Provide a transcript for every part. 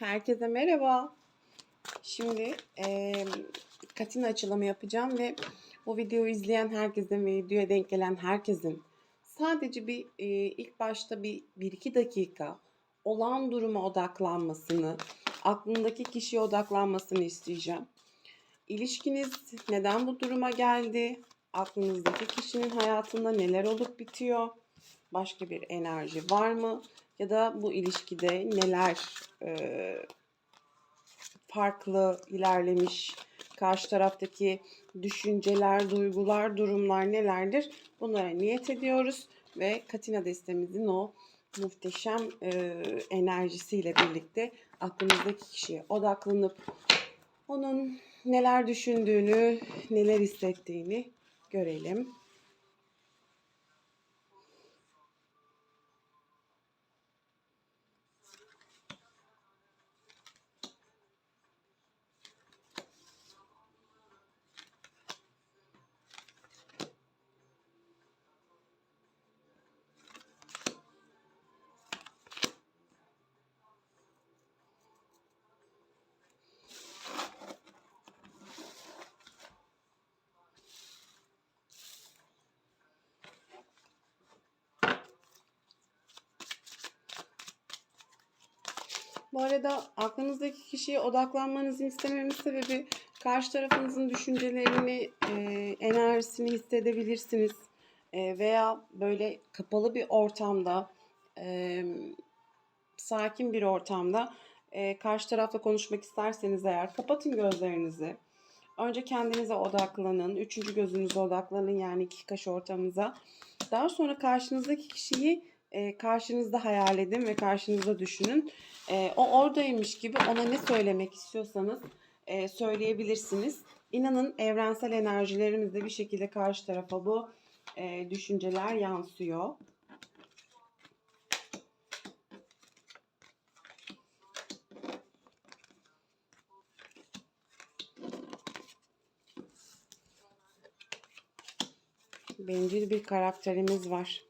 Herkese merhaba. Şimdi eee Katina açılımı yapacağım ve bu videoyu izleyen herkesin ve videoya denk gelen herkesin sadece bir eee, ilk başta bir, bir iki dakika olağan duruma odaklanmasını, aklındaki kişiye odaklanmasını isteyeceğim. İlişkiniz neden bu duruma geldi? Aklınızdaki kişinin hayatında neler olup bitiyor? Başka bir enerji var mı? Ya da bu ilişkide neler eee, farklı ilerlemiş? Karşı taraftaki düşünceler, duygular, durumlar nelerdir? Bunlara niyet ediyoruz ve Katina destemizin o muhteşem eee, enerjisiyle birlikte aklımızdaki kişiye odaklanıp onun neler düşündüğünü, neler hissettiğini görelim. Bu arada aklınızdaki kişiye odaklanmanızı istememin sebebi karşı tarafınızın düşüncelerini, e, enerjisini hissedebilirsiniz. E, veya böyle kapalı bir ortamda, e, sakin bir ortamda e, karşı tarafla konuşmak isterseniz eğer kapatın gözlerinizi. Önce kendinize odaklanın. Üçüncü gözünüze odaklanın yani iki kaş ortamınıza. Daha sonra karşınızdaki kişiyi e, karşınızda hayal edin ve karşınızda düşünün. E, o oradaymış gibi ona ne söylemek istiyorsanız e, söyleyebilirsiniz. İnanın evrensel enerjilerimizde bir şekilde karşı tarafa bu e, düşünceler yansıyor. Bencil bir karakterimiz var.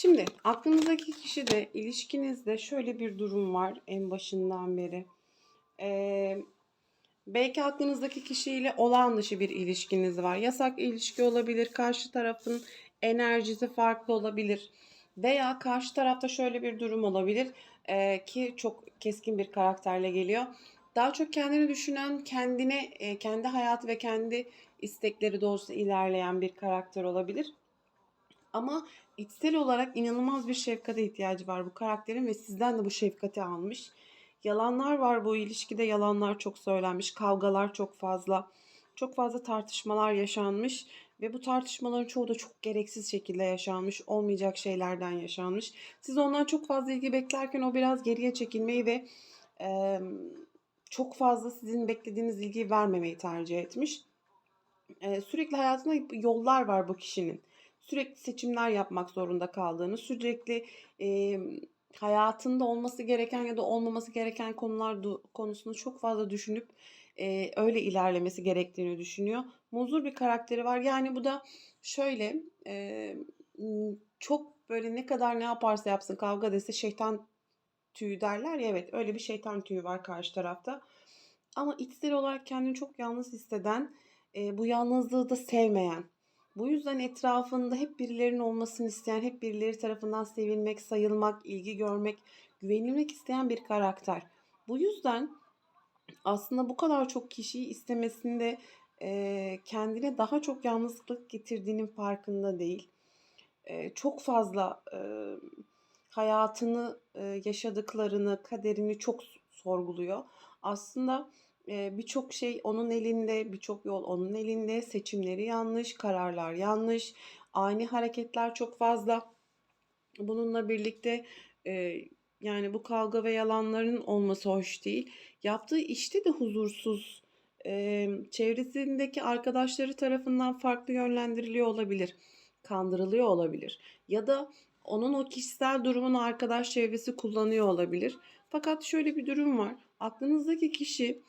Şimdi aklınızdaki kişi de ilişkinizde şöyle bir durum var en başından beri. Ee, belki aklınızdaki kişiyle olağan dışı bir ilişkiniz var. Yasak ilişki olabilir. Karşı tarafın enerjisi farklı olabilir. Veya karşı tarafta şöyle bir durum olabilir ee, ki çok keskin bir karakterle geliyor. Daha çok kendini düşünen, kendine, kendi hayatı ve kendi istekleri doğrusu ilerleyen bir karakter olabilir. Ama içsel olarak inanılmaz bir şefkate ihtiyacı var bu karakterin ve sizden de bu şefkati almış. Yalanlar var bu ilişkide. Yalanlar çok söylenmiş. Kavgalar çok fazla. Çok fazla tartışmalar yaşanmış ve bu tartışmaların çoğu da çok gereksiz şekilde yaşanmış. Olmayacak şeylerden yaşanmış. Siz ondan çok fazla ilgi beklerken o biraz geriye çekilmeyi ve e, çok fazla sizin beklediğiniz ilgiyi vermemeyi tercih etmiş. E, sürekli hayatında yollar var bu kişinin sürekli seçimler yapmak zorunda kaldığını, sürekli e, hayatında olması gereken ya da olmaması gereken konular konusunu çok fazla düşünüp e, öyle ilerlemesi gerektiğini düşünüyor. Muzur bir karakteri var. Yani bu da şöyle e, çok böyle ne kadar ne yaparsa yapsın kavga dese şeytan tüyü derler ya evet öyle bir şeytan tüyü var karşı tarafta. Ama içsel olarak kendini çok yalnız hisseden, e, bu yalnızlığı da sevmeyen, bu yüzden etrafında hep birilerinin olmasını isteyen, hep birileri tarafından sevilmek, sayılmak, ilgi görmek, güvenilmek isteyen bir karakter. Bu yüzden aslında bu kadar çok kişiyi istemesinde e, kendine daha çok yalnızlık getirdiğinin farkında değil. E, çok fazla e, hayatını, e, yaşadıklarını, kaderini çok sorguluyor. Aslında birçok şey onun elinde, birçok yol onun elinde. Seçimleri yanlış, kararlar yanlış, ani hareketler çok fazla. Bununla birlikte yani bu kavga ve yalanların olması hoş değil. Yaptığı işte de huzursuz. Çevresindeki arkadaşları tarafından farklı yönlendiriliyor olabilir. Kandırılıyor olabilir. Ya da onun o kişisel durumunu arkadaş çevresi kullanıyor olabilir. Fakat şöyle bir durum var. Aklınızdaki kişi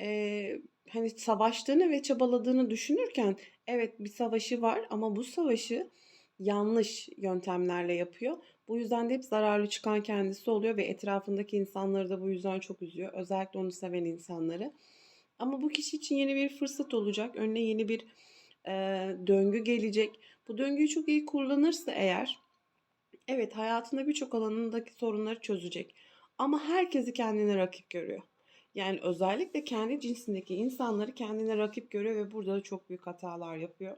Eee, hani, savaştığını ve çabaladığını düşünürken evet, bir savaşı var ama bu savaşı, yanlış yöntemlerle yapıyor. Bu yüzden de hep zararlı çıkan kendisi oluyor ve etrafındaki insanları da bu yüzden çok üzüyor. Özellikle onu seven insanları. Ama bu kişi için yeni bir fırsat olacak. Önüne yeni bir e, döngü gelecek. Bu döngüyü çok iyi kullanırsa eğer evet hayatında birçok alanındaki sorunları çözecek. Ama herkesi kendine rakip görüyor. Yani özellikle kendi cinsindeki insanları kendine rakip görüyor ve burada da çok büyük hatalar yapıyor.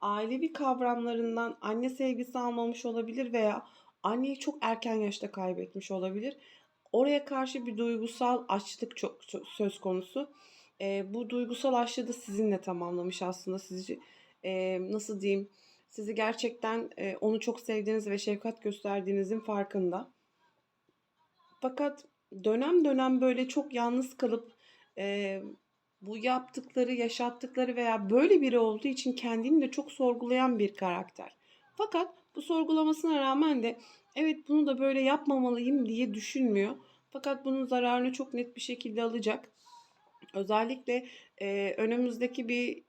Ailevi kavramlarından anne sevgisi almamış olabilir veya anneyi çok erken yaşta kaybetmiş olabilir. Oraya karşı bir duygusal açlık çok söz konusu. E, bu duygusal açlığı da sizinle tamamlamış aslında. Sizi e, nasıl diyeyim? Sizi gerçekten e, onu çok sevdiğiniz ve şefkat gösterdiğinizin farkında. Fakat dönem dönem böyle çok yalnız kalıp e, bu yaptıkları, yaşattıkları veya böyle biri olduğu için kendini de çok sorgulayan bir karakter. Fakat bu sorgulamasına rağmen de evet bunu da böyle yapmamalıyım diye düşünmüyor. Fakat bunun zararını çok net bir şekilde alacak. Özellikle e, önümüzdeki bir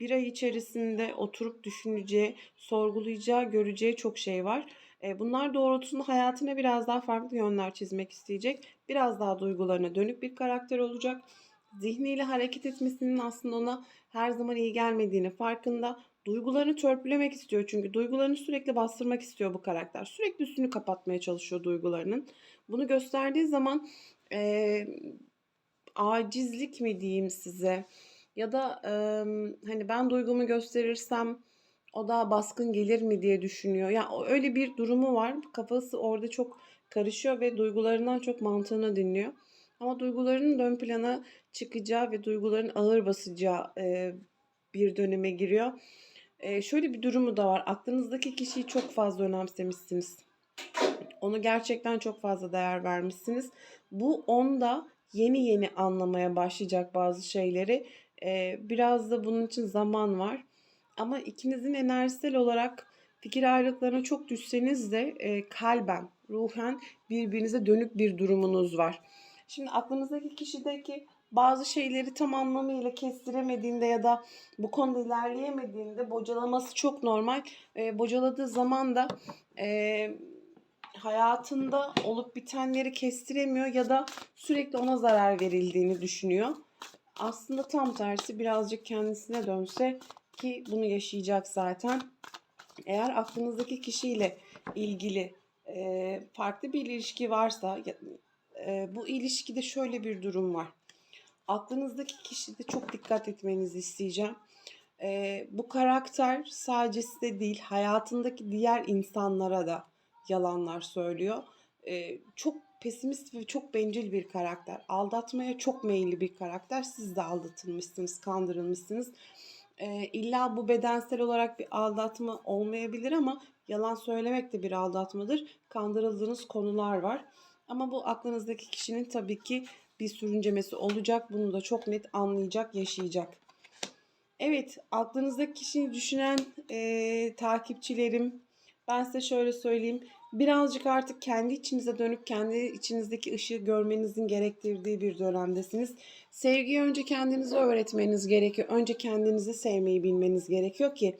bir ay içerisinde oturup düşüneceği, sorgulayacağı, göreceği çok şey var. Bunlar doğrultusunda hayatına biraz daha farklı yönler çizmek isteyecek. Biraz daha duygularına dönük bir karakter olacak. Zihniyle hareket etmesinin aslında ona her zaman iyi gelmediğini farkında. Duygularını törpülemek istiyor çünkü duygularını sürekli bastırmak istiyor bu karakter. Sürekli üstünü kapatmaya çalışıyor duygularının. Bunu gösterdiği zaman e, acizlik mi diyeyim size ya da e, hani ben duygumu gösterirsem o daha baskın gelir mi diye düşünüyor. Ya yani öyle bir durumu var. Kafası orada çok karışıyor ve duygularından çok mantığını dinliyor. Ama duygularının ön plana çıkacağı ve duyguların ağır basacağı e, bir döneme giriyor. E, şöyle bir durumu da var. Aklınızdaki kişiyi çok fazla önemsemişsiniz. Onu gerçekten çok fazla değer vermişsiniz. Bu onda yeni yeni anlamaya başlayacak bazı şeyleri. Ee, biraz da bunun için zaman var. Ama ikinizin enerjisel olarak fikir ayrılıklarına çok düşseniz de e, kalben, ruhen birbirinize dönük bir durumunuz var. Şimdi aklınızdaki kişideki bazı şeyleri tam anlamıyla kestiremediğinde ya da bu konuda ilerleyemediğinde bocalaması çok normal. E, bocaladığı zaman da e, hayatında olup bitenleri kestiremiyor ya da sürekli ona zarar verildiğini düşünüyor. Aslında tam tersi birazcık kendisine dönse ki bunu yaşayacak zaten. Eğer aklınızdaki kişiyle ilgili e, farklı bir ilişki varsa e, bu ilişkide şöyle bir durum var. Aklınızdaki kişide çok dikkat etmenizi isteyeceğim. E, bu karakter sadece size değil hayatındaki diğer insanlara da yalanlar söylüyor. E, çok pesimist ve çok bencil bir karakter. Aldatmaya çok meyilli bir karakter. Siz de aldatılmışsınız, kandırılmışsınız. E, illa bu bedensel olarak bir aldatma olmayabilir ama yalan söylemek de bir aldatmadır. Kandırıldığınız konular var. Ama bu aklınızdaki kişinin tabii ki bir sürüncemesi olacak. Bunu da çok net anlayacak, yaşayacak. Evet, aklınızdaki kişiyi düşünen e, takipçilerim, ben size şöyle söyleyeyim. Birazcık artık kendi içinize dönüp kendi içinizdeki ışığı görmenizin gerektirdiği bir dönemdesiniz. Sevgiyi önce kendinize öğretmeniz gerekiyor. Önce kendinizi sevmeyi bilmeniz gerekiyor ki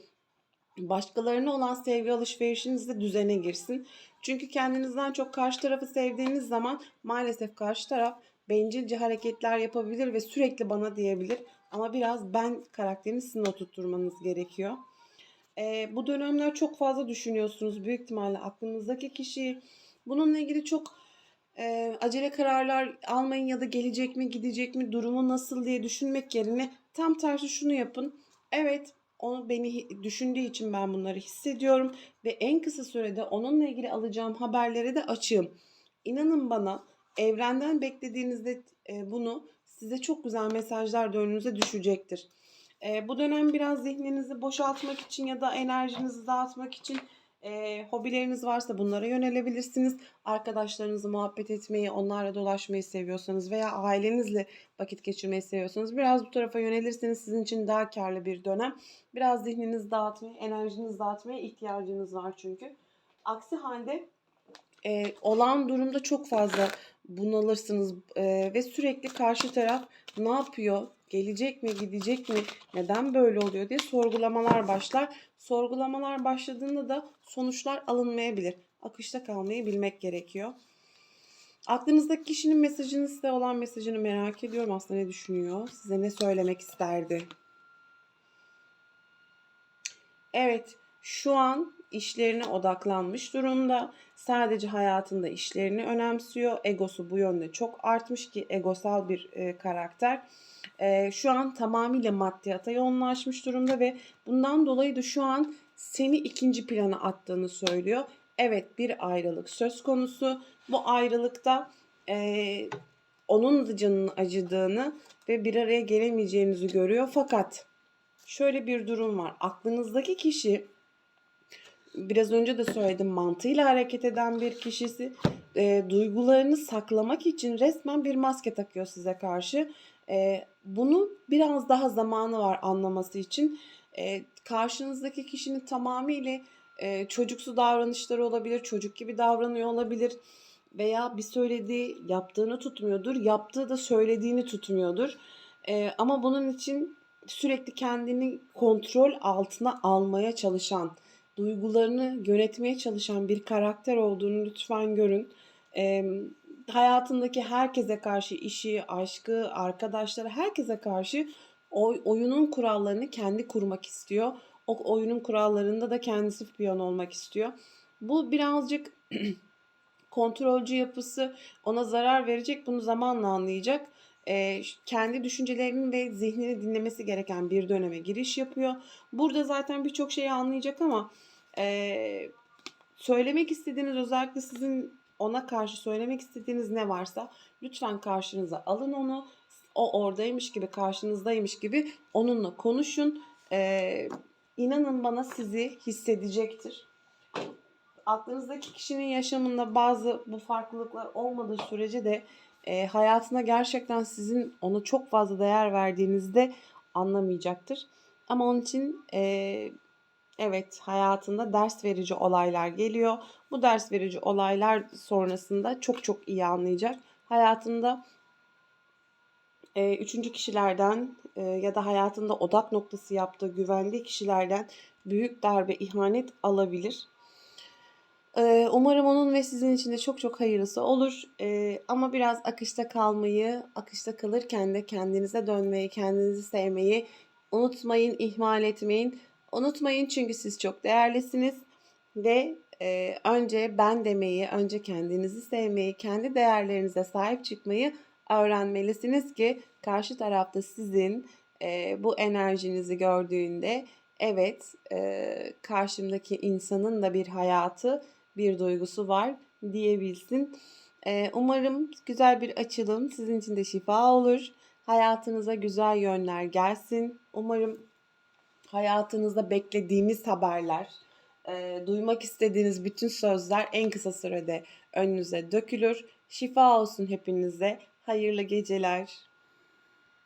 başkalarına olan sevgi alışverişiniz de düzene girsin. Çünkü kendinizden çok karşı tarafı sevdiğiniz zaman maalesef karşı taraf bencilce hareketler yapabilir ve sürekli bana diyebilir. Ama biraz ben karakterini sizin oturtturmanız gerekiyor. E, bu dönemler çok fazla düşünüyorsunuz büyük ihtimalle aklınızdaki kişi. Bununla ilgili çok e, acele kararlar almayın ya da gelecek mi gidecek mi durumu nasıl diye düşünmek yerine tam tersi şunu yapın. Evet onu beni düşündüğü için ben bunları hissediyorum ve en kısa sürede onunla ilgili alacağım haberlere de açığım. İnanın bana evrenden beklediğinizde bunu size çok güzel mesajlar da önünüze düşecektir. E, bu dönem biraz zihninizi boşaltmak için ya da enerjinizi dağıtmak için e, hobileriniz varsa bunlara yönelebilirsiniz. Arkadaşlarınızla muhabbet etmeyi, onlarla dolaşmayı seviyorsanız veya ailenizle vakit geçirmeyi seviyorsanız biraz bu tarafa yönelirseniz sizin için daha karlı bir dönem. Biraz zihninizi dağıtmaya, enerjinizi dağıtmaya ihtiyacınız var çünkü. Aksi halde e, olan durumda çok fazla bunalırsınız e, ve sürekli karşı taraf ne yapıyor, Gelecek mi, gidecek mi? Neden böyle oluyor diye sorgulamalar başlar. Sorgulamalar başladığında da sonuçlar alınmayabilir. Akışta kalmayı bilmek gerekiyor. Aklınızdaki kişinin mesajını size olan mesajını merak ediyorum. Aslında ne düşünüyor? Size ne söylemek isterdi? Evet, şu an işlerine odaklanmış durumda. Sadece hayatında işlerini önemsiyor. Egosu bu yönde çok artmış ki egosal bir e, karakter. E, şu an tamamıyla maddiyata yoğunlaşmış durumda ve bundan dolayı da şu an seni ikinci plana attığını söylüyor. Evet bir ayrılık söz konusu. Bu ayrılıkta e, onun da canının acıdığını ve bir araya gelemeyeceğinizi görüyor. Fakat şöyle bir durum var. Aklınızdaki kişi biraz önce de söyledim mantığıyla hareket eden bir kişisi e, duygularını saklamak için resmen bir maske takıyor size karşı. E, bunu biraz daha zamanı var anlaması için. E, karşınızdaki kişinin tamamıyla e, çocuksu davranışları olabilir, çocuk gibi davranıyor olabilir veya bir söylediği yaptığını tutmuyordur, yaptığı da söylediğini tutmuyordur. E, ama bunun için sürekli kendini kontrol altına almaya çalışan, duygularını yönetmeye çalışan bir karakter olduğunu lütfen görün. E, hayatındaki herkese karşı işi, aşkı, arkadaşları herkese karşı oy, oyunun kurallarını kendi kurmak istiyor. O oyunun kurallarında da kendisi piyon olmak istiyor. Bu birazcık kontrolcü yapısı ona zarar verecek. Bunu zamanla anlayacak. E, kendi düşüncelerini ve zihnini dinlemesi gereken bir döneme giriş yapıyor. Burada zaten birçok şeyi anlayacak ama e, söylemek istediğiniz özellikle sizin ona karşı söylemek istediğiniz ne varsa lütfen karşınıza alın onu. O oradaymış gibi, karşınızdaymış gibi onunla konuşun. Ee, inanın bana sizi hissedecektir. Aklınızdaki kişinin yaşamında bazı bu farklılıklar olmadığı sürece de e, hayatına gerçekten sizin ona çok fazla değer verdiğinizde anlamayacaktır. Ama onun için e, evet hayatında ders verici olaylar geliyor. Bu ders verici olaylar sonrasında çok çok iyi anlayacak. Hayatında e, üçüncü kişilerden e, ya da hayatında odak noktası yaptığı güvendiği kişilerden büyük darbe, ihanet alabilir. E, umarım onun ve sizin için de çok çok hayırlısı olur. E, ama biraz akışta kalmayı, akışta kalırken de kendinize dönmeyi, kendinizi sevmeyi unutmayın, ihmal etmeyin. Unutmayın çünkü siz çok değerlisiniz ve e, önce ben demeyi, önce kendinizi sevmeyi, kendi değerlerinize sahip çıkmayı öğrenmelisiniz ki karşı tarafta sizin e, bu enerjinizi gördüğünde evet e, karşımdaki insanın da bir hayatı, bir duygusu var diyebilsin. E, umarım güzel bir açılım sizin için de şifa olur. Hayatınıza güzel yönler gelsin. Umarım hayatınızda beklediğiniz haberler, e, duymak istediğiniz bütün sözler en kısa sürede önünüze dökülür. Şifa olsun hepinize. Hayırlı geceler.